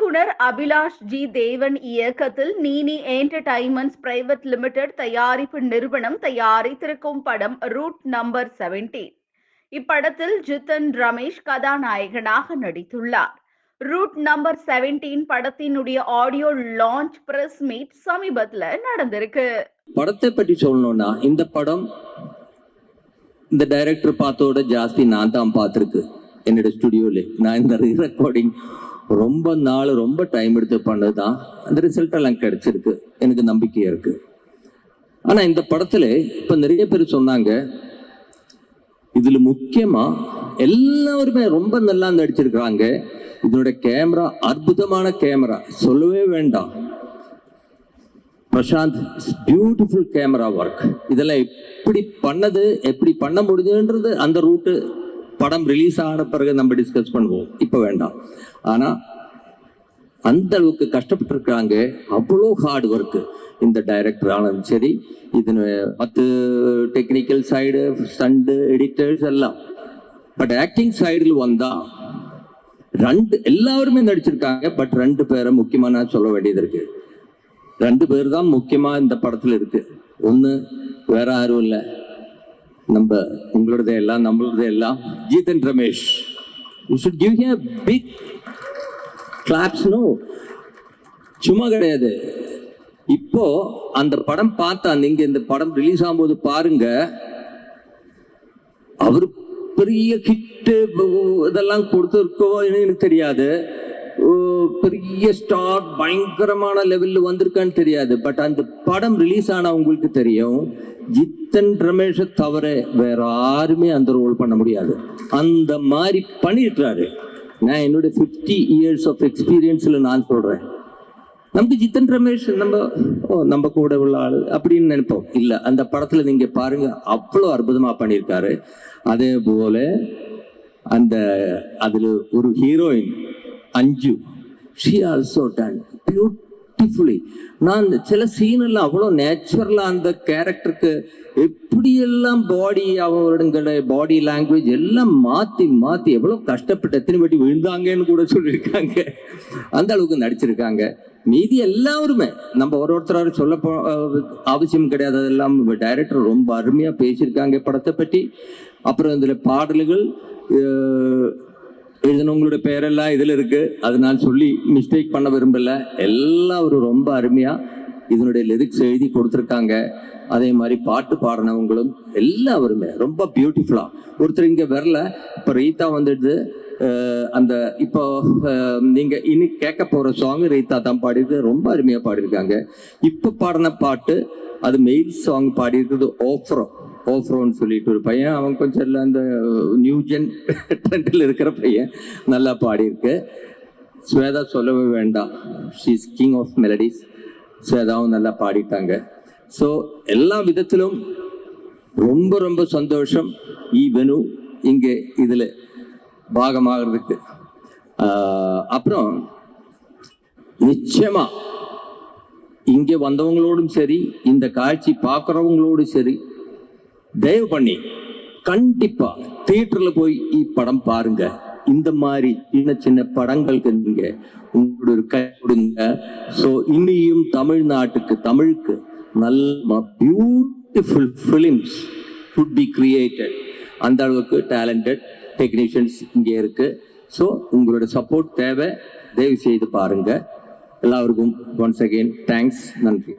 இயக்குனர் அபிலாஷ் ஜி தேவன் இயக்கத்தில் நீனி என்டர்டைன்மெண்ட்ஸ் பிரைவேட் லிமிடெட் தயாரிப்பு நிறுவனம் தயாரித்திருக்கும் படம் ரூட் நம்பர் 17 இப்படத்தில் ஜித்தன் ரமேஷ் கதாநாயகனாக நடித்துள்ளார். ரூட் நம்பர் 17 படத்தினுடைய ஆடியோ லான்ச் பிரஸ் மீட் சமீபத்துல நடந்திருக்கு. படத்தை பற்றி சொல்லணும்னா இந்த படம் இந்த டைரக்டர் பார்த்தோட ஜாஸ்தி நான் தான் பார்த்துருக்கு. என்னோட ஸ்டுடியோவில் நான் இந்த ரீரெக்கார்டிங் ரொம்ப நாள் ரொம்ப டைம் எடுத்து பண்ணது தான் அந்த ரிசல்ட் எல்லாம் கிடைச்சிருக்கு. எனக்கு நம்பிக்கை இருக்கு. ஆனா இந்த படத்துல இப்ப நிறைய பேர் சொன்னாங்க இதுல முக்கியமா எல்லாருமே ரொம்ப நல்லா நடிச்சிருக்கிறாங்க. இதனோட கேமரா அற்புதமான கேமரா சொல்லவே வேண்டாம். பிரசாந்த் பியூட்டிஃபுல் கேமரா ஒர்க் இதெல்லாம் எப்படி பண்ணது எப்படி பண்ண முடியுதுன்றது அந்த ரூட்டு படம் ரிலீஸ் ஆன பிறகு நம்ம டிஸ்கஸ் பண்ணுவோம். இப்போ வேண்டாம். ஆனால் அந்த அளவுக்கு கஷ்டப்பட்டிருக்காங்க அவ்வளோ ஹார்ட் ஒர்க்கு இந்த டைரக்டர் ஆனாலும் சரி இது மற்ற டெக்னிக்கல் சைடு ஸ்டண்டு எடிட்டர்ஸ் எல்லாம். பட் ஆக்டிங் சைடில் வந்தால் ரெண்டு எல்லாருமே நடிச்சிருக்காங்க. பட் ரெண்டு பேரை முக்கியமாக நான் சொல்ல வேண்டியது இருக்கு. ரெண்டு பேர் தான் முக்கியமாக இந்த படத்தில் இருக்கு. ஒன்று வேற யாரும் இல்லை. நம்ம உங்களோடதே எல்லாம் நம்மளோட எல்லாம் Jeethan Ramesh. You should give a big claps சும்மா கிடையாது. இப்போ அந்த படம் பார்த்தா நீங்க இந்த படம் ரிலீஸ் ஆகும்போது பாருங்க. அவர் பெரிய ஹிட்டு இதெல்லாம் கொடுத்துருக்கோ எனக்கு தெரியாது. ஓ, பெரிய ஸ்டார் பயங்கரமான லெவலில் வந்திருக்கான்னு தெரியாது. பட் அந்த படம் ரிலீஸ் ஆனால் உங்களுக்கு தெரியும். ஜித்தன் ரமேஷை தவிர வேற யாருமே அந்த ரோல் பண்ண முடியாது. அந்த மாதிரி பண்ணிட்டாரு நான் என்னோட 50 இயர்ஸ் ஆஃப் எக்ஸ்பீரியன்ஸில் நான் சொல்கிறேன் நமக்கு ஜித்தன் ரமேஷ் நம்ம ஓ நம்ம கூட உள்ள ஆள் அப்படின்னு நினைப்போம். இல்லை அந்த படத்தில் நீங்கள் பாருங்க அவ்வளோ அற்புதமாக பண்ணியிருக்காரு. அதே போல் அந்த அதில் ஒரு ஹீரோயின் அஞ்சு. ஷி ஆல்சோ டன் பியூட்டிஃபுல்லி நான் சில சீன் எல்லாம் அவ்வளோ நேச்சுரலாக அந்த கேரக்டருக்கு எப்படியெல்லாம் பாடி அவங்களோட பாடி லாங்குவேஜ் எல்லாம் மாத்தி மாத்தி எவ்வளவு கஷ்டப்பட்டு எத்தனை வாட்டி விழுந்தாங்கன்னு கூட சொல்லியிருக்காங்க. அந்த அளவுக்கு நடிச்சிருக்காங்க. மீதி எல்லாருமே நம்ம ஒரு ஒருத்தராரு சொல்ல போ அவசியம் கிடையாது. அதெல்லாம் டைரக்டர் ரொம்ப அருமையா பேசியிருக்காங்க படத்தை பற்றி அப்புறம் இதுல பாடல்கள் அஹ் எழுதினவங்களோட பேரெல்லாம் இதுல இருக்கு. அது நான் சொல்லி மிஸ்டேக் பண்ண விரும்பல. எல்லாரும் ரொம்ப அருமையா இதனுடைய லிரிக்ஸ் எழுதி கொடுத்துருக்காங்க. அதே மாதிரி பாட்டு பாடினவங்களும் எல்லாருமே ரொம்ப பியூட்டிஃபுல்லா ஒருத்தர் இங்க வரல. இப்ப ரீதா வந்துடுது. அந்த இப்போ நீங்க இனி கேட்க போற சாங் ரீதா தான் பாடிருக்கு ரொம்ப அருமையா பாடியிருக்காங்க. இப்ப பாடின பாட்டு அது மெயில் சாங் பாடியிருக்கிறது ஓஃப்ரோ ஓஃப்ரோன்னு சொல்லிட்டு ஒரு பையன் அவன் கொஞ்சம் எல்லாம் அந்த நியூஜென் ட்ரெண்டில் இருக்கிற பையன். நல்லா பாடியிருக்கு. ஸ்வேதா சொல்லவே வேண்டாம். ஷீஸ் கிங் ஆஃப் மெலடிஸ் சேதாவும் நல்லா பாடிட்டாங்க. ஸோ எல்லா விதத்திலும் ரொம்ப ரொம்ப சந்தோஷம் ஈ வெனு இங்கே இதில் பாகமாகிறதுக்கு. அப்புறம் நிச்சயமா இங்கே வந்தவங்களோடும் சரி இந்த காட்சி பார்க்குறவங்களோடும் சரி தயவு பண்ணி கண்டிப்பா தியேட்டர்ல போய் இப்படம் பாருங்க. இந்த மாதிரி சின்ன சின்ன படங்களுக்கு நீங்க உங்களோட ஒரு கை கொடுங்க. ஸோ இன்னியும் தமிழ்நாட்டுக்கு தமிழுக்கு நல்ல beautiful films good be created அந்த அளவுக்கு டேலண்டட் டெக்னீஷியன்ஸ் இங்கே இருக்கு. ஸோ உங்களோட சப்போர்ட் தேவை. தயவு செய்து பாருங்க. எல்லாருக்கும் ஒன்ஸ் அகெயின் தேங்க்ஸ் நன்றி.